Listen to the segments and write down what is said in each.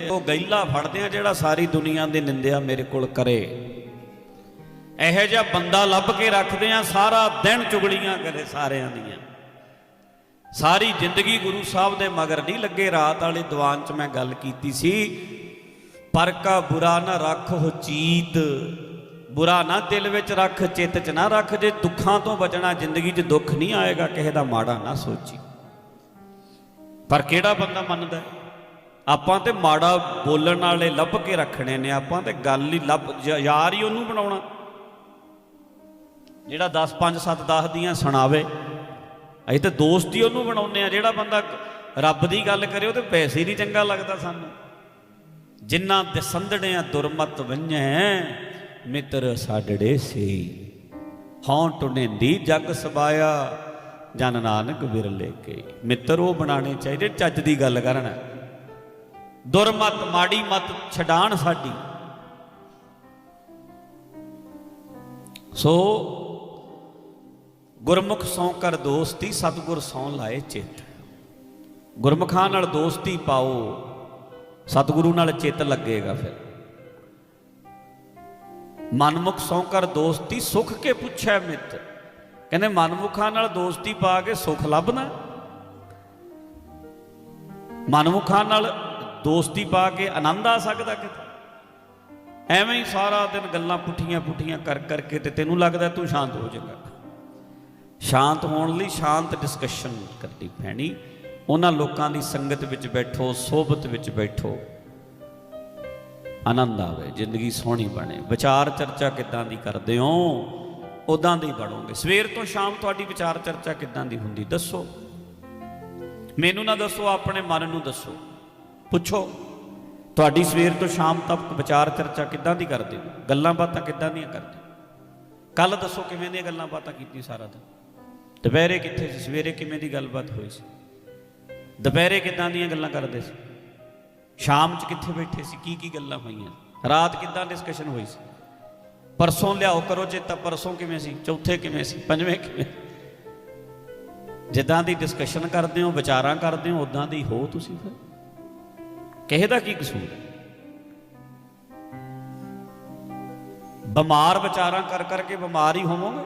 ਉਹ ਗੈਲਾ ਫੜਦੇ ਆ ਜਿਹੜਾ ਸਾਰੀ ਦੁਨੀਆ ਦੀ ਨਿੰਦਿਆ ਮੇਰੇ ਕੋਲ ਕਰੇ। ਇਹੋ ਜਿਹਾ ਬੰਦਾ ਲੱਭ ਕੇ ਰੱਖਦੇ ਆ, ਸਾਰਾ ਦਿਨ ਚੁਗਲੀਆਂ ਕਰੇ ਸਾਰਿਆਂ ਦੀਆਂ। ਸਾਰੀ ਜ਼ਿੰਦਗੀ ਗੁਰੂ ਸਾਹਿਬ ਦੇ ਮਗਰ ਨਹੀਂ ਲੱਗੇ, ਰਾਤ ਵਾਲੇ ਦੀਵਾਨ 'ਚ ਮੈਂ ਗੱਲ ਕੀਤੀ ਸੀ ਪਰ ਕਾ ਬੁਰਾ ਨਾ ਰੱਖ ਹੋ ਚੀਤ, ਬੁਰਾ ਨਾ ਦਿਲ ਵਿੱਚ ਰੱਖ, ਚਿੱਤ 'ਚ ਨਾ ਰੱਖ, ਜੇ ਦੁੱਖਾਂ ਤੋਂ ਬਚਣਾ, ਜ਼ਿੰਦਗੀ 'ਚ ਦੁੱਖ ਨਹੀਂ ਆਏਗਾ, ਕਿਸੇ ਦਾ ਮਾੜਾ ਨਾ ਸੋਚੀ। ਪਰ ਕਿਹੜਾ ਬੰਦਾ ਮੰਨਦਾ? ਹੈ? ਆਪਾਂ ਤੇ ਮਾੜਾ ਬੋਲਣ ਵਾਲੇ ਲੱਭ ਕੇ ਰੱਖਣੇ ਨੇ, ਆਪਾਂ ਤੇ ਗੱਲ ਹੀ ਲੱਭ ਯਾਰ ਹੀ ਉਹਨੂੰ ਬਣਾਉਣਾ। ਜਿਹੜਾ 10 5 7 10 ਦੀਆਂ ਸੁਣਾਵੇ, ਅਸੀਂ ਤੇ ਦੋਸਤ ਹੀ ਉਹਨੂੰ ਬਣਾਉਂਦੇ ਆ ਜਿਹੜਾ ਬੰਦਾ ਰੱਬ ਦੀ ਗੱਲ ਕਰੇ, ਉਹ ਤੇ ਪੈਸੇ ਨਹੀਂ ਚੰਗਾ ਲੱਗਦਾ ਸਾਨੂੰ। ਜਿਨ੍ਹਾਂ ਦੇ ਸੰਦੜਿਆਂ ਦੁਰਮਤ ਵੰਝੈ ਮਿੱਤਰ ਸਾਡੜੇ ਸੀ। ਹੌਂ ਟੁੰਡੇਂਦੀ ਜੱਗ ਸਬਾਇਆ, ਜਨ ਨਾਨਕ ਵਿਰਲੇ ਕੇ। ਮਿੱਤਰ ਉਹ ਬਣਾਣੇ ਚਾਹੀਦੇ, ਚੱਜ ਦੀ ਗੱਲ ਕਰਨ। ਦੁਰਮਤ, ਮਾੜੀ ਮਤ ਛਡਾਣ ਸਾਡੀ। ਸੋ ਗੁਰਮੁਖ ਸੌ ਕਰ ਦੋਸਤੀ, ਸਤਿਗੁਰ ਸੌ ਲਾਏ ਚਿੱਤ। ਗੁਰਮੁਖਾਂ ਨਾਲ ਦੋਸਤੀ ਪਾਓ, ਸਤਿਗੁਰੂ ਨਾਲ ਚਿੱਤ ਲੱਗੇਗਾ ਫਿਰ। ਮਨਮੁਖ ਸੌ ਕਰ ਦੋਸਤੀ, ਸੁਖ ਕੇ ਪੁੱਛੈ ਮਿੱਤ। ਕਹਿੰਦੇ ਮਨਮੁਖਾਂ ਨਾਲ ਦੋਸਤੀ ਪਾ ਕੇ ਸੁਖ ਲੱਭਣਾ। ਮਨਮੁਖਾਂ ਨਾਲ ਦੋਸਤੀ ਪਾ ਕੇ ਆਨੰਦ ਆ ਸਕਦਾ ਕਿਤੇ? ਐਵੇਂ ਹੀ ਸਾਰਾ ਦਿਨ ਗੱਲਾਂ ਪੁੱਠੀਆਂ ਪੁੱਠੀਆਂ ਕਰ ਕਰਕੇ ਤੇ ਤੈਨੂੰ ਲੱਗਦਾ ਤੂੰ ਸ਼ਾਂਤ ਹੋ ਜਾਏਗਾ। ਸ਼ਾਂਤ ਹੋਣ ਲਈ ਸ਼ਾਂਤ ਡਿਸਕਸ਼ਨ ਕਰਨੀ ਪੈਣੀ। ਉਹਨਾਂ ਲੋਕਾਂ ਦੀ ਸੰਗਤ ਵਿੱਚ ਬੈਠੋ ਸੋਬਤ ਵਿੱਚ ਬੈਠੋ। ਆਨੰਦ ਆਵੇ, ਜ਼ਿੰਦਗੀ ਸੋਹਣੀ ਬਣੇ। ਵਿਚਾਰ ਚਰਚਾ ਕਿੱਦਾਂ ਦੀ ਕਰਦੇ ਹੋ? ਉਦਾਂ ਦੀ ਬਣੋਗੇ। ਸਵੇਰ ਤੋਂ ਸ਼ਾਮ ਤੁਹਾਡੀ ਵਿਚਾਰ ਚਰਚਾ ਕਿੱਦਾਂ ਦੀ ਹੁੰਦੀ? ਦੱਸੋ। ਮੈਨੂੰ ਨਾ ਦੱਸੋ, ਆਪਣੇ ਮਨ ਨੂੰ ਦੱਸੋ। ਪੁੱਛੋ, ਤੁਹਾਡੀ ਸਵੇਰ ਤੋਂ ਸ਼ਾਮ ਤੱਕ ਵਿਚਾਰ ਚਰਚਾ ਕਿੱਦਾਂ ਦੀ ਕਰਦੇ ਹੋ? ਗੱਲਾਂ ਬਾਤਾਂ ਕਿੱਦਾਂ ਦੀਆਂ ਕਰਦੇ ਕੱਲ ਦੱਸੋ ਕਿਵੇਂ ਦੀਆਂ ਗੱਲਾਂ ਬਾਤਾਂ ਕੀਤੀ ਸਾਰਾ ਦਿਨ? ਦੁਪਹਿਰੇ ਕਿੱਥੇ ਸੀ? ਸਵੇਰੇ ਕਿਵੇਂ ਦੀ ਗੱਲਬਾਤ ਹੋਈ ਸੀ? ਦੁਪਹਿਰੇ ਕਿੱਦਾਂ ਦੀਆਂ ਗੱਲਾਂ ਕਰਦੇ ਸੀ? ਸ਼ਾਮ 'ਚ ਕਿੱਥੇ ਬੈਠੇ ਸੀ? ਕੀ ਕੀ ਗੱਲਾਂ ਹੋਈਆਂ? ਰਾਤ ਕਿੱਦਾਂ ਡਿਸਕਸ਼ਨ ਹੋਈ ਸੀ? ਪਰਸੋਂ ਲਿਆਓ, ਕਰੋ ਚੇਤਾ ਪਰਸੋਂ ਕਿਵੇਂ ਸੀ? ਚੌਥੇ ਕਿਵੇਂ ਸੀ? ਪੰਜਵੇਂ ਕਿਵੇਂ? ਜਿੱਦਾਂ ਦੀ ਡਿਸਕਸ਼ਨ ਕਰਦੇ ਹੋ, ਵਿਚਾਰਾਂ ਕਰਦੇ ਹੋ ਉਦਾਂ ਦੀ ਹੋ ਤੁਸੀਂ ਫਿਰ? ਕਿਸੇ ਦਾ ਕੀ ਕਸੂਰ ਹੈ? ਬਿਮਾਰ ਵਿਚਾਰਾਂ ਕਰ ਕਰਕੇ ਬਿਮਾਰ ਹੀ ਹੋਵੋਗੇ?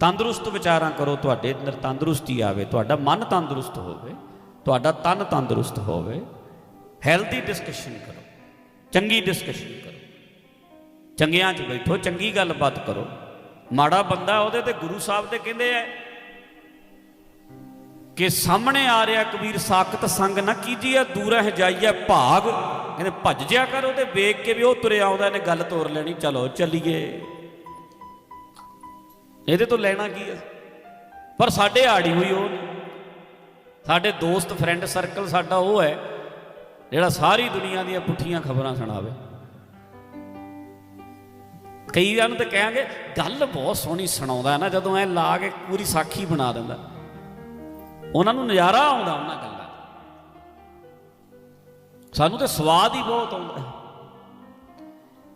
ਤੰਦਰੁਸਤ ਵਿਚਾਰਾਂ ਕਰੋ, ਤੁਹਾਡੇ ਅੰਦਰ ਤੰਦਰੁਸਤੀ ਆਵੇ, ਤੁਹਾਡਾ ਮਨ ਤੰਦਰੁਸਤ ਹੋਵੇ, ਤੁਹਾਡਾ ਤਨ ਤੰਦਰੁਸਤ ਹੋਵੇ ਹੈਲਦੀ ਡਿਸਕਸ਼ਨ ਕਰੋ, ਚੰਗੀ ਡਿਸਕਸ਼ਨ ਕਰੋ। ਚੰਗਿਆਂ 'ਚ ਬੈਠੋ, ਚੰਗੀ ਗੱਲਬਾਤ ਕਰੋ। ਮਾੜਾ ਬੰਦਾ ਉਹਦੇ ਤੇ ਗੁਰੂ ਸਾਹਿਬ ਦੇ ਕਹਿੰਦੇ ਐ ਕਿ ਸਾਹਮਣੇ ਆ ਰਿਹਾ ਕਬੀਰ, ਸਾਖਤ ਸੰਗ ਨਾ ਕੀਜੀਏ, ਦੂਰਹਿ ਜਾਈਏ ਭਾਗ। ਕਹਿੰਦੇ ਭੱਜ ਜਿਆ ਕਰ ਉਹਦੇ, ਵੇਖ ਕੇ ਵੀ ਉਹ ਤੁਰਿਆ ਆਉਂਦਾ, ਇਹਨੇ ਗੱਲ ਤੋਰ ਲੈਣੀ, ਚਲੋ ਚੱਲੀਏ। ਇਹਦੇ ਤੋਂ ਲੈਣਾ ਕੀ ਹੈ ਪਰ ਸਾਡੇ ਆੜੀ ਹੋਈ ਉਹ ਨਹੀਂ। ਸਾਡੇ ਦੋਸਤ ਫਰੈਂਡ ਸਰਕਲ ਸਾਡਾ ਉਹ ਹੈ, ਜਿਹੜਾ ਸਾਰੀ ਦੁਨੀਆ ਦੀਆਂ ਪੁੱਠੀਆਂ ਖਬਰਾਂ ਸੁਣਾਵੇ। ਕਈ ਵਾਰ ਨੂੰ ਤਾਂ ਕਹਾਂਗੇ, ਗੱਲ ਬਹੁਤ ਸੋਹਣੀ ਸੁਣਾਉਂਦਾ ਨਾ, ਜਦੋਂ ਐ ਲਾ ਕੇ ਪੂਰੀ ਸਾਖੀ ਬਣਾ ਦਿੰਦਾ। ਉਹਨਾਂ ਨੂੰ ਨਜ਼ਾਰਾ ਆਉਂਦਾ ਉਹਨਾਂ ਗੱਲਾਂ ਦਾ। ਸਾਨੂੰ ਤਾਂ ਸਵਾਦ ਹੀ ਬਹੁਤ ਆਉਂਦਾ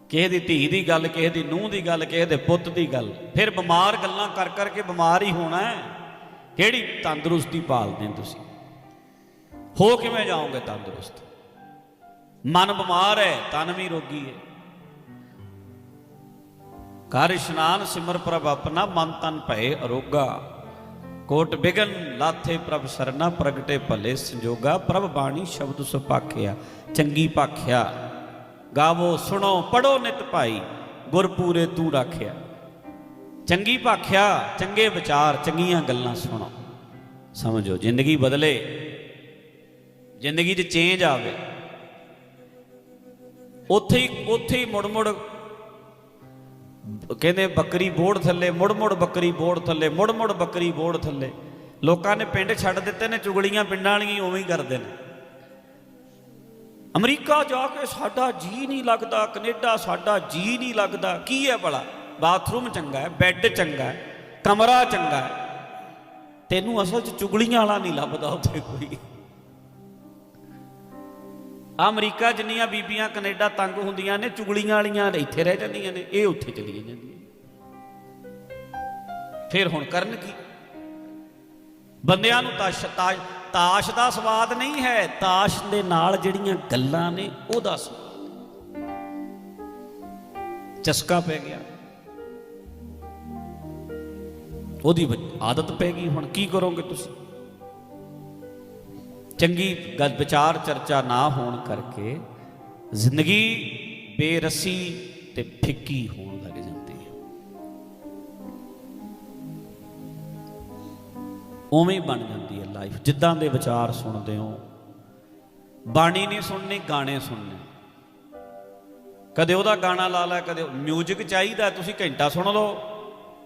ਕਿਸੇ ਦੀ ਧੀ ਦੀ ਗੱਲ, ਕਿਸੇ ਦੀ ਨੂੰਹ ਦੀ ਗੱਲ, ਕਿਸੇ ਦੇ ਪੁੱਤ ਦੀ ਗੱਲ, ਫਿਰ ਬਿਮਾਰ ਗੱਲਾਂ ਕਰ ਕਰਕੇ ਬਿਮਾਰ ਹੀ ਹੋਣਾ ਹੈ। ਕਿਹੜੀ ਤੰਦਰੁਸਤੀ ਪਾਲਦੇ ਤੁਸੀਂ? ਹੋ ਕਿਵੇਂ ਜਾਓਗੇ ਤੰਦਰੁਸਤ? ਮਨ ਬਿਮਾਰ ਹੈ, ਤਨ ਵੀ ਰੋਗੀ ਹੈ। ਕਰ ਇਸ਼ਨਾਨ ਸਿਮਰ ਪ੍ਰਭ ਆਪਣਾ ਮਨ ਤਨ ਭਏ ਅਰੋਗਾ। ਕੋਟ ਬਿਗਨ ਲਾਥੇ ਪ੍ਰਭ ਸਰਨਾ ਪ੍ਰਗਟੇ ਭਲੇ ਸੰਜੋਗਾ, ਪ੍ਰਭ ਬਾਣੀ ਸ਼ਬਦ ਸੁਪਾਖਿਆ ਚੰਗੀ ਪਾਖਿਆ। ਗਾਵੋ, ਸੁਣੋ, ਪੜੋ ਨਿਤ ਭਾਈ ਗੁਰਪੂਰੇ ਤੂੰ ਰਾਖਿਆ। ਚੰਗੀ ਭਾਖਿਆ ਚੰਗੇ ਵਿਚਾਰ, ਚੰਗੀਆਂ ਗੱਲਾਂ ਸੁਣੋ। ਸਮਝੋ, ਜ਼ਿੰਦਗੀ ਬਦਲੇ, ਜ਼ਿੰਦਗੀ 'ਚ ਚੇਂਜ ਆਵੇ। ਉੱਥੇ ਹੀ ਉੱਥੇ ਹੀ ਮੁੜ ਮੁੜ ਕਹਿੰਦੇ ਬੱਕਰੀ ਬੋੜ ਥੱਲੇ ਮੁੜ ਮੁੜ ਬੱਕਰੀ ਬੋੜ ਥੱਲੇ ਮੁੜ ਮੁੜ ਬੱਕਰੀ ਬੋੜ ਥੱਲੇ। ਲੋਕਾਂ ਨੇ ਪਿੰਡ ਛੱਡ ਦਿੱਤੇ ਨੇ, ਚੁਗਲੀਆਂ ਪਿੰਡਾਂ ਵਾਲੀਆਂ ਉਵੇਂ ਹੀ ਕਰਦੇ ਨੇ। ਅਮਰੀਕਾ ਜਾ ਕੇ ਸਾਡਾ ਜੀ ਨਹੀਂ ਲੱਗਦਾ, ਕੈਨੇਡਾ ਸਾਡਾ ਜੀ ਨਹੀਂ ਲੱਗਦਾ। ਕੀ ਹੈ ਭਲਾ? ਬਾਥਰੂਮ ਚੰਗਾ ਹੈ, ਬੈੱਡ ਚੰਗਾ ਹੈ, ਕਮਰਾ ਚੰਗਾ ਹੈ। ਤੈਨੂੰ ਅਸਲ 'ਚ ਚੁਗਲੀਆਂ ਵਾਲਾ ਨਹੀਂ ਲੱਭਦਾ ਉੱਥੇ ਕੋਈ। ਅਮਰੀਕਾ ਜਿੰਨੀਆਂ ਬੀਬੀਆਂ ਕੈਨੇਡਾ ਤੰਗ ਹੁੰਦੀਆਂ ਨੇ, ਚੁਗਲੀਆਂ ਵਾਲੀਆਂ ਇੱਥੇ ਰਹਿ ਜਾਂਦੀਆਂ ਨੇ, ਇਹ ਉੱਥੇ ਚਲੀਆਂ ਜਾਂਦੀਆਂ ਫਿਰ ਹੁਣ ਕਰਨ ਕੀ? ਬੰਦਿਆਂ ਨੂੰ ਤਾਂ ਤਾਸ਼ ਤਾਸ਼ ਦਾ ਸਵਾਦ ਨਹੀਂ ਹੈ, ਤਾਸ਼ ਦੇ ਨਾਲ ਜਿਹੜੀਆਂ ਗੱਲਾਂ ਨੇ, ਉਹਦਾ ਸਵਾਦ। ਚਸਕਾ ਪੈ ਗਿਆ। ਉਹਦੀ ਆਦਤ ਪੈ ਗਈ ਹੁਣ, ਕੀ ਕਰੋਗੇ ਤੁਸੀਂ? ਚੰਗੀ ਗੱਲ, ਵਿਚਾਰ, ਚਰਚਾ ਨਾ ਹੋਣ ਕਰਕੇ ਜ਼ਿੰਦਗੀ ਬੇਰਸੀ ਤੇ ਫਿੱਕੀ ਹੋਣ ਲੱਗ ਜਾਂਦੀ ਹੈ। ਉਵੇਂ ਬਣ ਜਾਂਦੀ ਹੈ ਲਾਈਫ ਜਿੱਦਾਂ ਦੇ ਵਿਚਾਰ ਸੁਣਦੇ ਹੋ, ਬਾਣੀ ਨਹੀਂ ਸੁਣਨੀ, ਗਾਣੇ ਸੁਣਨੇ। ਕਦੇ ਉਹਦਾ ਗਾਣਾ ਲਾ ਲੈ, ਕਦੇ 뮤직 ਚਾਹੀਦਾ, ਤੁਸੀਂ ਘੰਟਾ ਸੁਣ ਲਓ,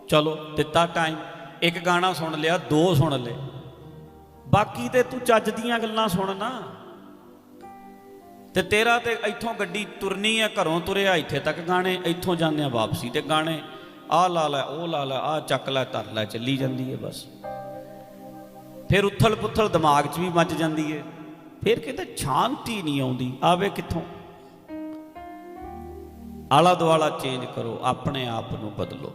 ਚਲੋ ਦਿੱਤਾ ਟਾਈਮ ਇੱਕ ਗਾਣਾ ਸੁਣ ਲਿਆ, ਦੋ ਸੁਣ ਲਏ। ਬਾਕੀ ਤੇ ਤੂੰ ਚੱਜ ਦੀਆਂ ਗੱਲਾਂ ਸੁਣ ਨਾ। ਤੇ ਤੇਰਾ ਤੇ ਇੱਥੋਂ ਗੱਡੀ ਤੁਰਨੀ ਹੈ ਘਰੋਂ ਤੁਰਿਆ, ਇੱਥੇ ਤੱਕ ਗਾਣੇ, ਇੱਥੋਂ ਜਾਂਦੇ ਆ ਵਾਪਸੀ ਤੇ ਗਾਣੇ। ਆਹ ਲਾ ਲੈ, ਉਹ ਲਾ ਲੈ, ਆਹ ਚੱਕ ਲੈ, ਧਰ ਲੈ, ਚੱਲੀ ਜਾਂਦੀ ਹੈ ਬਸ। ਫਿਰ ਉਥਲ ਪੁਥਲ ਦਿਮਾਗ 'ਚ ਵੀ ਮੱਚ ਜਾਂਦੀ ਹੈ ਫਿਰ ਕਿਤੇ ਸ਼ਾਂਤੀ ਨਹੀਂ ਆਉਂਦੀ, ਆਵੇ ਕਿੱਥੋਂ? ਆਲਾ ਦੁਆਲਾ ਚੇਂਜ ਕਰੋ, ਆਪਣੇ ਆਪ ਨੂੰ ਬਦਲੋ।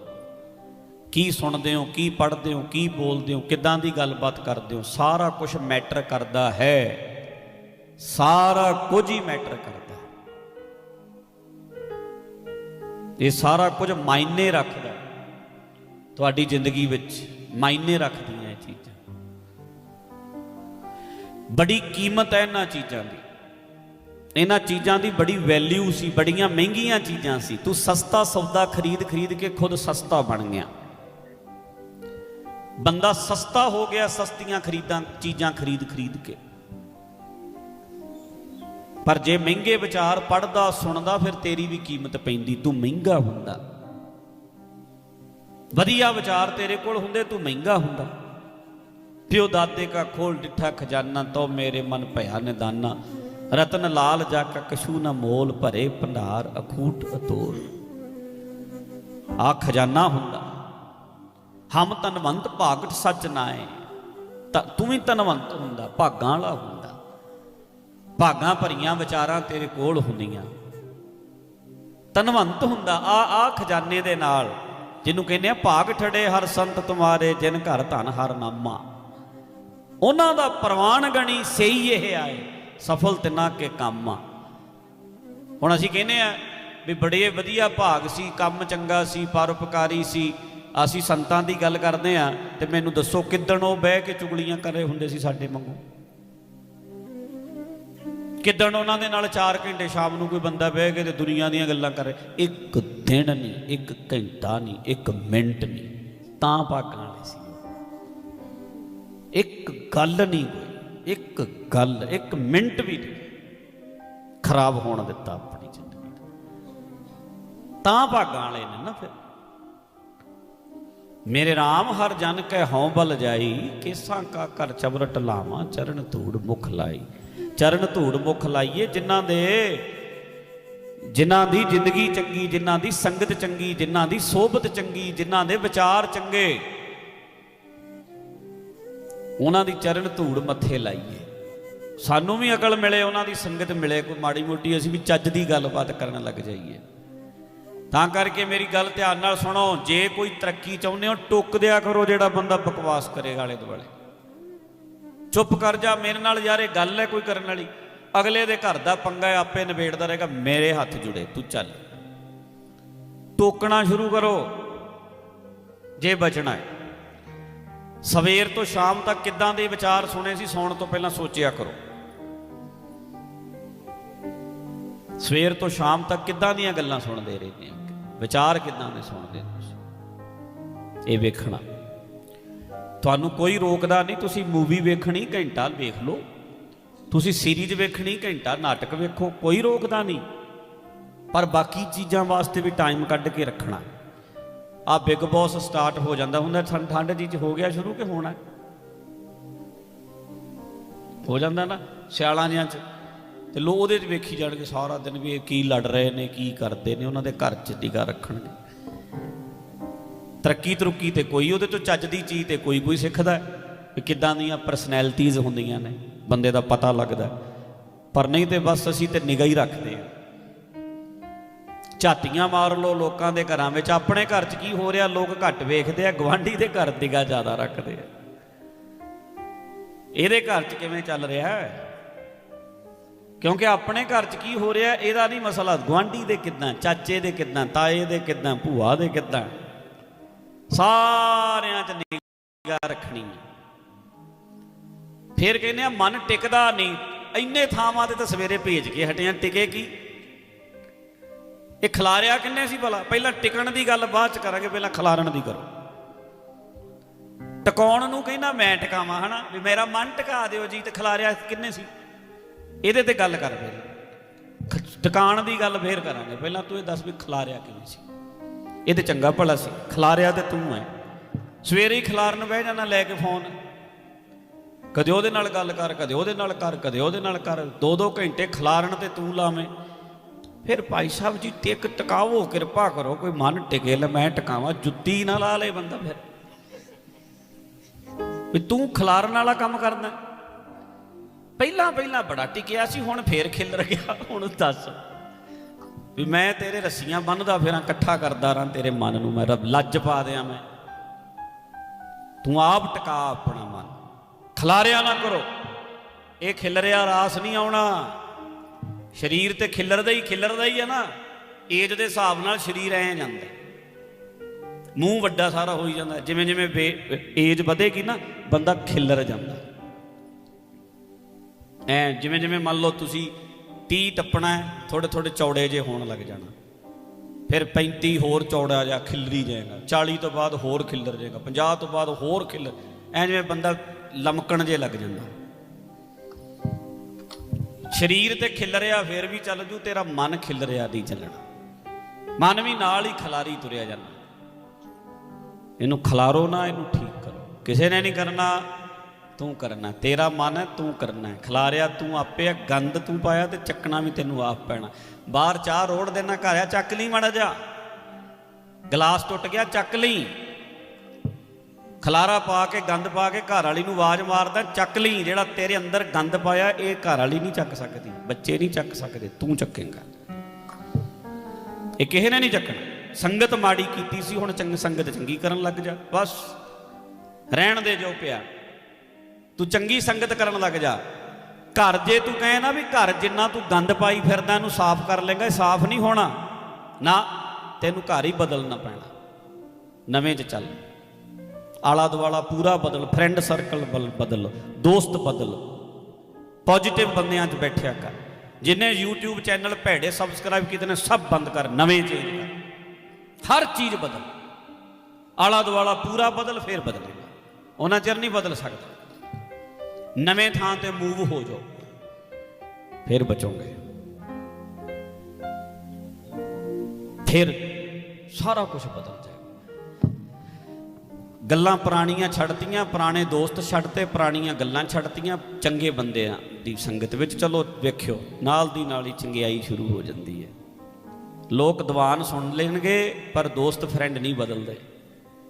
ਕੀ ਸੁਣਦੇ ਹੋ, ਕੀ ਪੜ੍ਹਦੇ ਹੋ, ਕੀ ਬੋਲਦੇ ਹੋ, ਕਿੱਦਾਂ ਦੀ ਗੱਲਬਾਤ ਕਰਦੇ ਹੋ, ਸਾਰਾ ਕੁਝ ਮੈਟਰ ਕਰਦਾ ਹੈ। ਸਾਰਾ ਕੁਝ ਹੀ ਮੈਟਰ ਕਰਦਾ ਇਹ ਸਾਰਾ ਕੁਝ ਮਾਇਨੇ ਰੱਖਦਾ ਤੁਹਾਡੀ ਜ਼ਿੰਦਗੀ ਵਿੱਚ ਮਾਇਨੇ ਰੱਖਦੀਆਂ ਇਹ ਚੀਜ਼ਾਂ। ਬੜੀ ਕੀਮਤ ਹੈ ਇਹਨਾਂ ਚੀਜ਼ਾਂ ਦੀ। ਇਹਨਾਂ ਚੀਜ਼ਾਂ ਦੀ ਬੜੀ ਵੈਲਿਊ ਸੀ, ਬੜੀਆਂ ਮਹਿੰਗੀਆਂ ਚੀਜ਼ਾਂ ਸੀ। ਤੂੰ ਸਸਤਾ ਸੌਦਾ ਖਰੀਦ ਖਰੀਦ ਕੇ ਖੁਦ ਸਸਤਾ ਬਣ ਗਿਆ। ਬੰਦਾ ਸਸਤਾ ਹੋ ਗਿਆ ਸਸਤੀਆਂ ਖਰੀਦਾਂ, ਚੀਜ਼ਾਂ ਖਰੀਦ ਖਰੀਦ ਕੇ। ਪਰ ਜੇ ਮਹਿੰਗੇ ਵਿਚਾਰ ਪੜਦਾ ਸੁਣਦਾ, ਫਿਰ ਤੇਰੀ ਵੀ ਕੀਮਤ ਪੈਂਦੀ, ਤੂੰ ਮਹਿੰਗਾ ਹੁੰਦਾ। ਵਧੀਆ ਵਿਚਾਰ ਤੇਰੇ ਕੋਲ ਹੁੰਦੇ, ਤੂੰ ਮਹਿੰਗਾ ਹੁੰਦਾ। ਪਿਓ ਦਾਦੇ ਕਾ ਖੋਲ ਡਿੱਠਾ ਖਜ਼ਾਨਾ, ਤੋ ਮੇਰੇ ਮਨ ਭਇਆ ਨਿਦਾਨਾ। ਰਤਨ ਲਾਲ ਜਾ ਕਾ ਕਛੂ ਨਾ ਮੋਲ ਭਰੇ, ਭੰਡਾਰ, ਅਖੂਟ ਅਤੋਲ। ਆ ਖਜ਼ਾਨਾ ਹੁੰਦਾ। ਹਮ ਤਨਵੰਤ ਭਾਗਟ ਸੱਚ ਨਾਏ। ਤਾਂ ਤੂੰ ਵੀ ਤਨਵੰਤ ਹੁੰਦਾ, ਭਾਗਾਂ ਵਾਲਾ ਹੁੰਦਾ। ਭਾਗਾਂ ਭਰੀਆਂ ਵਿਚਾਰਾਂ ਤੇਰੇ ਕੋਲ ਹੁੰਦੀਆਂ। ਤਨਵੰਤ ਹੁੰਦਾ, ਆ ਆ ਖਜ਼ਾਨੇ ਦੇ ਨਾਲ, ਜਿਹਨੂੰ ਕਹਿੰਦੇ ਆ ਭਾਗ ਠੜੇ ਹਰ ਸੰਤ ਤੁਮਾਰੇ, ਜਿਨ ਘਰ ਧਨ ਹਰ ਨਾਮਾ। ਉਹਨਾਂ ਦਾ ਪ੍ਰਵਾਨ ਗਣੀ ਸਹੀ ਇਹ ਆਏ, ਸਫਲ ਤਿਨਾ ਕੇ ਕੰਮ। ਆ ਹੁਣ ਅਸੀਂ ਕਹਿੰਦੇ ਆ ਵੀ ਬੜੇ ਵਧੀਆ ਭਾਗ ਸੀ, ਕੰਮ ਚੰਗਾ ਸੀ ਪਰਉਪਕਾਰੀ ਸੀ। ਅਸੀਂ ਸੰਤਾਂ ਦੀ ਗੱਲ ਕਰਦੇ ਆ ਤੇ ਮੈਨੂੰ ਦੱਸੋ ਕਿੱਦਣ ਉਹ ਬਹਿ ਕੇ ਚੁਗਲੀਆਂ ਕਰ ਰਹੇ ਹੁੰਦੇ ਸੀ ਸਾਡੇ ਵਾਂਗੂ? ਕਿੱਦਣ ਉਹਨਾਂ ਦੇ ਨਾਲ 4 ਘੰਟੇ ਸ਼ਾਮ ਨੂੰ ਕੋਈ ਬੰਦਾ ਬਹਿ ਕੇ ਤੇ ਦੁਨੀਆ ਦੀਆਂ ਗੱਲਾਂ ਕਰੇ ਇੱਕ ਦਿਨ ਨਹੀਂ, ਇੱਕ ਘੰਟਾ ਨਹੀਂ, ਇੱਕ ਮਿੰਟ ਨਹੀਂ, ਤਾਂ ਭਾਗਾਂ ਵਾਲੇ ਸੀ ਇੱਕ ਗੱਲ ਨਹੀਂ ਕੋਈ ਇੱਕ ਗੱਲ, ਇੱਕ ਮਿੰਟ ਵੀ ਨਹੀਂ। ਖਰਾਬ ਹੋਣ ਦਿੱਤਾ ਆਪਣੀ ਜ਼ਿੰਦਗੀ ਤਾਂ ਭਾਗਾਂ ਵਾਲੇ ਨੇ ਨਾ ਫਿਰ। ਮੇਰੇ RAM ਹਰ ਜਨ ਕੈ ਹਉ ਬਲ ਜਾਈ, ਕੇਸਾਂ ਕਾ ਕਰ ਚਬਰਟ ਲਾਵਾਂ, ਚਰਨ ਧੂੜ ਮੁਖ ਲਾਈ। ਚਰਨ ਧੂੜ ਮੁਖ ਲਾਈਏ ਜਿਨ੍ਹਾਂ ਦੇ, ਜਿਨ੍ਹਾਂ ਦੀ ਜ਼ਿੰਦਗੀ ਚੰਗੀ, ਜਿਨ੍ਹਾਂ ਦੀ ਸੰਗਤ ਚੰਗੀ, ਜਿਨ੍ਹਾਂ ਦੀ ਸੋਭਤ ਚੰਗੀ, ਜਿਨ੍ਹਾਂ ਦੇ ਵਿਚਾਰ ਚੰਗੇ। ਉਹਨਾਂ ਦੀ ਚਰਨ ਧੂੜ ਮੱਥੇ ਲਾਈਏ। ਸਾਨੂੰ ਵੀ ਅਕਲ ਮਿਲੇ, ਉਹਨਾਂ ਦੀ ਸੰਗਤ ਮਿਲੇ, ਕੋਈ ਮਾੜੀ ਮੋਟੀ ਅਸੀਂ ਵੀ ਚੱਜ ਦੀ ਗੱਲਬਾਤ ਕਰਨ ਲੱਗ ਜਾਈਏ। ਤਾਂ ਕਰਕੇ ਮੇਰੀ ਗੱਲ ਧਿਆਨ ਨਾਲ ਸੁਣੋ, ਜੇ ਕੋਈ ਤਰੱਕੀ ਚਾਹੁੰਦੇ ਹੋ, ਟੁੱਕ ਦਿਆ ਕਰੋ ਜਿਹੜਾ ਬੰਦਾ ਬਕਵਾਸ ਕਰੇਗਾ ਆਲੇ ਦੁਆਲੇ। ਚੁੱਪ ਕਰ ਜਾ, ਮੇਰੇ ਨਾਲ ਯਾਰ ਇਹ ਗੱਲ ਹੈ ਕੋਈ ਕਰਨ ਵਾਲੀ। ਅਗਲੇ ਦੇ ਘਰ ਦਾ ਪੰਗਾ ਆਪੇ ਨਿਬੇੜਦਾ ਰਹੇਗਾ, ਮੇਰੇ ਹੱਥ ਜੁੜੇ, ਤੂੰ ਚੱਲ। ਟੋਕਣਾ ਸ਼ੁਰੂ ਕਰੋ, ਜੇ ਬਚਣਾ ਹੈ। ਸਵੇਰ ਤੋਂ ਸ਼ਾਮ ਤੱਕ ਕਿੱਦਾਂ ਦੇ ਵਿਚਾਰ ਸੁਣੇ ਸੀ, ਸੌਣ ਤੋਂ ਪਹਿਲਾਂ ਸੋਚਿਆ ਕਰੋ। ਸਵੇਰ ਤੋਂ ਸ਼ਾਮ ਤੱਕ ਕਿੱਦਾਂ ਦੀਆਂ ਗੱਲਾਂ ਸੁਣਦੇ ਰਹਿੰਦੇ ਹੋ ਵਿਚਾਰ ਕਿੱਦਾਂ ਦੇ ਸੁਣਦੇ ਤੁਸੀਂ? ਇਹ ਵੇਖਣਾ। ਤੁਹਾਨੂੰ ਕੋਈ ਰੋਕਦਾ ਨਹੀਂ, ਤੁਸੀਂ ਮੂਵੀ ਵੇਖਣੀ, ਘੰਟਾ ਵੇਖ ਲਓ। ਤੁਸੀਂ ਸੀਰੀਜ਼ ਵੇਖਣੀ, ਘੰਟਾ ਨਾਟਕ ਵੇਖੋ, ਕੋਈ ਰੋਕਦਾ ਨਹੀਂ। ਪਰ ਬਾਕੀ ਚੀਜ਼ਾਂ ਵਾਸਤੇ ਵੀ ਟਾਈਮ ਕੱਢ ਕੇ ਰੱਖਣਾ। ਆ ਬਿਗ ਬੌਸ ਸਟਾਰਟ ਹੋ ਜਾਂਦਾ। ਹੁੰਦਾ ਠੰਡ ਠੰਡ ਜੀ ਚ ਹੋ ਗਿਆ ਸ਼ੁਰੂ ਕਿ ਹੋਣਾ? ਹੋ ਜਾਂਦਾ ਨਾ, ਸਿਆਲਾਂ ਜਿਆਂ ਚ। ਤੇ ਲੋ ਉਹਦੇ ਚ ਵੇਖੀ ਜਾਣਗੇ ਸਾਰਾ ਦਿਨ ਵੀ ਇਹ ਕੀ ਲੜ ਰਹੇ ਨੇ, ਕੀ ਕਰਦੇ ਨੇ, ਉਹਨਾਂ ਦੇ ਘਰ ਚ ਨਿਗਾ ਰੱਖਣਗੇ। ਤਰੱਕੀ ਤਰੁੱਕੀ ਤੇ ਕੋਈ ਉਹਦੇ ਤੋਂ ਚੱਜ ਦੀ ਚੀਜ਼ ਤੇ ਕੋਈ ਕੋਈ ਸਿੱਖਦਾ ਹੈ ਕਿ ਕਿੱਦਾਂ ਦੀਆਂ ਪਰਸਨੈਲਿਟੀਆਂ ਹੁੰਦੀਆਂ ਨੇ, ਬੰਦੇ ਦਾ ਪਤਾ ਲੱਗਦਾ ਪਰ ਨਹੀਂ ਤੇ ਬਸ ਅਸੀਂ ਤੇ ਨਿਗਾ ਹੀ ਰੱਖਦੇ ਹਾਂ। ਝਾਤੀਆਂ ਮਾਰ ਲੋ ਲੋਕਾਂ ਦੇ ਘਰਾਂ ਵਿੱਚ, ਆਪਣੇ ਘਰ 'ਚ ਕੀ ਹੋ ਰਿਹਾ, ਲੋਕ ਘੱਟ ਵੇਖਦੇ ਆ ਗਵਾਂਢੀ ਦੇ ਘਰ ਨਿਗਾ ਜ਼ਿਆਦਾ ਰੱਖਦੇ ਆ। ਇਹਦੇ ਘਰ 'ਚ ਕਿਵੇਂ ਚੱਲ ਰਿਹਾ ਹੈ? ਕਿਉਂਕਿ ਆਪਣੇ ਘਰ 'ਚ ਕੀ ਹੋ ਰਿਹਾ, ਇਹਦਾ ਨਹੀਂ ਮਸਲਾ ਗੁਆਂਢੀ ਦੇ ਕਿਦਾਂ, ਚਾਚੇ ਦੇ ਕਿਦਾਂ, ਤਾਏ ਦੇ ਕਿਦਾਂ, ਭੂਆ ਦੇ ਕਿਦਾਂ। ਸਾਰਿਆਂ 'ਚ ਨਿਗਾਹ ਰੱਖਣੀ। ਫਿਰ ਕਹਿੰਦੇ ਆ, ਮਨ ਟਿਕਦਾ ਨਹੀਂ। ਇੰਨੇ ਥਾਵਾਂ ਤੇ ਤਾਂ ਸਵੇਰੇ ਭੇਜ ਕੇ ਹਟਿਆ ਟਿਕੇ ਕੀ? ਇਹ ਖਿਲਾਰਿਆ ਕਿੰਨੇ ਸੀ ਭਲਾ? ਪਹਿਲਾਂ ਟਿਕਣ ਦੀ ਗੱਲ ਬਾਅਦ ਚ ਕਰਾਂਗੇ, ਪਹਿਲਾਂ ਖਿਲਾਰਨ ਦੀ ਕਰੋ। ਟਿਕਾਉਣ ਨੂੰ ਕਹਿੰਦਾ, ਮੈਂ ਟਿਕਾਵਾਂ ਹਨਾ, ਵੀ ਮੇਰਾ ਮਨ ਟਿਕਾ ਦਿਓ ਜੀ, ਤੇ ਖਿਲਾਰਿਆ ਕਿੰਨੇ ਸੀ? ਇਹਦੇ ਤੇ ਗੱਲ ਕਰ ਫਿਰ। ਟਿਕਾਣ ਦੀ ਗੱਲ ਫੇਰ ਕਰਾਂਗੇ। ਪਹਿਲਾਂ ਤੂੰ ਇਹ ਦੱਸ ਵੀ ਖਿਲਾਰਿਆ ਕਿਵੇਂ ਸੀ? ਇਹ ਤੇ ਚੰਗਾ ਭਲਾ ਸੀ। ਖਿਲਾਰਿਆ ਤੇ ਤੂੰ ਹੈ ਸਵੇਰੇ ਹੀ ਖਿਲਾਰਨ ਬਹਿ ਜਾਣਾ ਲੈ ਕੇ ਫੋਨ। ਕਦੇ ਉਹਦੇ ਨਾਲ ਗੱਲ ਕਰ, ਕਦੇ ਉਹਦੇ ਨਾਲ ਕਰ, ਕਦੇ ਉਹਦੇ ਨਾਲ ਕਰ। ਦੋ ਦੋ ਘੰਟੇ ਖਿਲਾਰਨ ਤੇ ਤੂੰ ਲਾਵੇਂ। ਫਿਰ ਭਾਈ ਸਾਹਿਬ ਜੀ, ਟਿਕ ਟਿਕਾਵੋ ਕਿਰਪਾ ਕਰੋ, ਕੋਈ ਮਨ ਟਿਕੇ ਲੈ, ਮੈਂ ਟਿਕਾਵਾਂ। ਜੁੱਤੀ ਨਾ ਲਾ ਲੇ ਬੰਦਾ ਫਿਰ। ਵੀ ਤੂੰ ਖਿਲਾਰਨ ਵਾਲਾ ਕੰਮ ਕਰਦਾ ਪਹਿਲਾਂ ਪਹਿਲਾਂ ਬੜਾ ਟਿਕਿਆ ਸੀ, ਹੁਣ ਫੇਰ ਖਿਲਰ ਗਿਆ ਹੁਣ ਦੱਸ। ਵੀ ਮੈਂ ਤੇਰੇ ਰੱਸੀਆਂ ਬੰਨਦਾ ਫਿਰਾਂ, ਇਕੱਠਾ ਕਰਦਾ ਰਾਂ ਤੇਰੇ ਮਨ ਨੂੰ। ਮੈਂ ਰੱਬ, ਲੱਜ ਪਾ ਦਿਆਂ ਮੈਂ। ਤੂੰ ਆਪ ਟਿਕਾ ਆਪਣਾ ਮਨ। ਖਿਲਾਰਿਆ ਨਾ ਕਰੋ। ਇਹ ਖਿਲਰਿਆ ਰਾਸ ਨਹੀਂ ਆਉਣਾ। ਸਰੀਰ ਤੇ ਖਿਲਰਦਾ ਹੀ ਖਿਲਰਦਾ ਹੀ ਹੈ ਨਾ। ਏਜ ਦੇ ਹਿਸਾਬ ਨਾਲ ਸਰੀਰ ਐ ਜਾਂਦਾ। ਮੂੰਹ ਵੱਡਾ ਸਾਰਾ ਹੋਈ ਜਾਂਦਾ। ਜਿਵੇਂ ਜਿਵੇਂ ਏਜ ਵਧੇਗੀ ਨਾ, ਬੰਦਾ ਖਿਲਰ ਜਾਂਦਾ। ਐ ਜਿਵੇਂ ਜਿਵੇਂ ਮੰਨ ਲਓ ਤੁਸੀਂ 30 ਟੱਪਣਾ ਥੋੜੇ ਥੋੜੇ ਚੌੜੇ ਜੇ ਹੋਣ ਲੱਗ ਜਾਣਾ। ਫਿਰ 35 ਹੋਰ ਚੌੜਾ ਜਾ ਖਿਲਰੀ ਜਾਏਗਾ 40 ਤੋਂ ਬਾਅਦ ਹੋਰ ਖਿਲਰ ਜਾਏਗਾ 50 ਤੋਂ ਬਾਅਦ ਹੋਰ ਖਿਲਰ, ਐ ਜਿਵੇਂ ਬੰਦਾ ਲਮਕਣ ਜੇ ਲੱਗ ਜਾਂਦਾ। ਸਰੀਰ ਤੇ ਖਿਲਰਿਆ ਫਿਰ ਵੀ ਚੱਲ ਜੂ, ਤੇਰਾ ਮਨ ਖਿਲਰਿਆ ਦੀ ਚੱਲਣਾ। ਮਨ ਵੀ ਨਾਲ ਹੀ ਖਲਾਰੀ ਤੁਰਿਆ ਜਾਂਦਾ। ਇਹਨੂੰ ਖਲਾਰੋ ਨਾ, ਇਹਨੂੰ ਠੀਕ ਕਰੋ। ਕਿਸੇ ਨੇ ਨਹੀਂ ਕਰਨਾ ਤੂੰ ਕਰਨਾ, ਤੇਰਾ ਮਨ ਹੈ, ਤੂੰ ਕਰਨਾ ਹੈ। ਖਲਾਰਿਆ, ਤੂੰ ਆਪੇ ਆ ਗੰਦ ਤੂੰ ਪਾਇਆ ਤੇ ਚੱਕਣਾ ਵੀ ਤੈਨੂੰ ਆਪ ਪੈਣਾ। ਬਾਹਰ ਚਾਹ ਰੋੜ ਦੇਣਾ ਘਰ ਆ ਚੱਕ ਲਈ ਮਾੜਾ ਜਾ ਗਲਾਸ ਟੁੱਟ ਗਿਆ, ਚੱਕ ਲਈ। ਖਲਾਰਾ ਪਾ ਕੇ, ਗੰਦ ਪਾ ਕੇ ਘਰ ਵਾਲੀ ਨੂੰ ਆਵਾਜ਼ ਮਾਰਦਾ, ਚੱਕ ਲਈ। ਜਿਹੜਾ ਤੇਰੇ ਅੰਦਰ ਗੰਦ ਪਾਇਆ, ਇਹ ਘਰ ਵਾਲੀ ਨਹੀਂ ਚੱਕ ਸਕਦੀ। ਬੱਚੇ ਨਹੀਂ ਚੱਕ ਸਕਦੇ, ਤੂੰ ਚੱਕੇਂਗਾ। ਇਹ ਕਿਸੇ ਨੇ ਨਹੀਂ ਚੱਕਣਾ। ਸੰਗਤ ਮਾੜੀ ਕੀਤੀ ਸੀ, ਹੁਣ ਚੰਗ ਸੰਗਤ ਚੰਗੀ ਕਰਨ ਲੱਗ ਜਾ। ਬਸ। ਰਹਿਣ ਦੇ ਜੋ ਪਿਆ। ਤੂੰ ਚੰਗੀ ਸੰਗਤ ਕਰਨ ਲੱਗ ਜਾ। ਘਰ ਜੇ ਤੂੰ ਕਹੇ ਨਾ ਵੀ ਘਰ ਜਿੰਨਾ ਤੂੰ ਗੰਦ ਪਾਈ ਫਿਰਦਾ ਇਹਨੂੰ ਸਾਫ਼ ਕਰ ਲੇਗਾ, ਇਹ ਸਾਫ਼ ਨਹੀਂ ਹੋਣਾ। ਨਾ, ਤੈਨੂੰ ਘਰ ਹੀ ਬਦਲਣਾ ਪੈਣਾ। ਨਵੇਂ 'ਚ ਚੱਲ। ਆਲਾ ਦੁਆਲਾ ਪੂਰਾ ਬਦਲ ਫਰੈਂਡ ਸਰਕਲ ਬਦਲ, ਦੋਸਤ ਬਦਲ। ਪੋਜੀਟਿਵ ਬੰਦਿਆਂ 'ਚ ਬੈਠਿਆ ਕਰ। ਜਿਨੇ YouTube ਚੈਨਲ ਭੈੜੇ ਸਬਸਕ੍ਰਾਈਬ ਕੀਤੇ ਨੇ, ਸਭ ਬੰਦ ਕਰ, ਨਵੇਂ ਚੇਂਜ ਕਰ। ਹਰ ਚੀਜ਼ ਬਦਲ। ਆਲਾ ਦੁਆਲਾ ਪੂਰਾ ਬਦਲ, ਫੇਰ ਬਦਲੇਗਾ। ਉਹਨਾਂ ਚਿਰ ਨਹੀਂ ਬਦਲ ਸਕਦਾ। ਨਵੇਂ ਥਾਂ ਤੇ ਮੂਵ ਹੋ ਜਾਓ। ਫਿਰ ਬਚੋਗੇ। ਫਿਰ ਸਾਰਾ ਕੁਝ ਬਦਲ ਜਾਏਗਾ। ਗੱਲਾਂ ਪੁਰਾਣੀਆਂ ਛੱਡਤੀਆਂ, ਪੁਰਾਣੇ ਦੋਸਤ ਛੱਡਤੇ, ਪੁਰਾਣੀਆਂ ਗੱਲਾਂ ਛੱਡਤੀਆਂ, ਚੰਗੇ ਬੰਦਿਆਂ ਦੀ ਸੰਗਤ ਵਿੱਚ ਚਲੋ, ਵੇਖਿਓ, ਨਾਲ ਦੀ ਨਾਲ ਹੀ ਚੰਗਿਆਈ ਸ਼ੁਰੂ ਹੋ ਜਾਂਦੀ ਹੈ। ਲੋਕ ਦੀਵਾਨ ਸੁਣ ਲੈਣਗੇ, ਪਰ ਦੋਸਤ ਫਰੈਂਡ ਨਹੀਂ ਬਦਲਦੇ।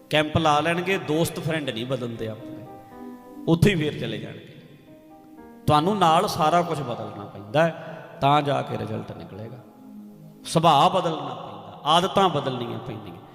ਕੈਂਪ ਲਾ ਲੈਣਗੇ, ਦੋਸਤ ਫਰੈਂਡ ਨਹੀਂ ਬਦਲਦੇ ਆਪਣੇ। ਉੱਥੇ ਹੀ ਫੇਰ ਚਲੇ ਜਾਣਗੇ। ਤੁਹਾਨੂੰ ਨਾਲ ਸਾਰਾ ਕੁਝ ਬਦਲਣਾ ਪੈਂਦਾ ਹੈ, ਤਾਂ ਜਾ ਕੇ ਰਿਜ਼ਲਟ ਨਿਕਲੇਗਾ। ਸੁਭਾਅ ਬਦਲਣਾ ਪੈਂਦਾ ਆਦਤਾਂ ਬਦਲਣੀਆਂ ਪੈਂਦੀਆਂ।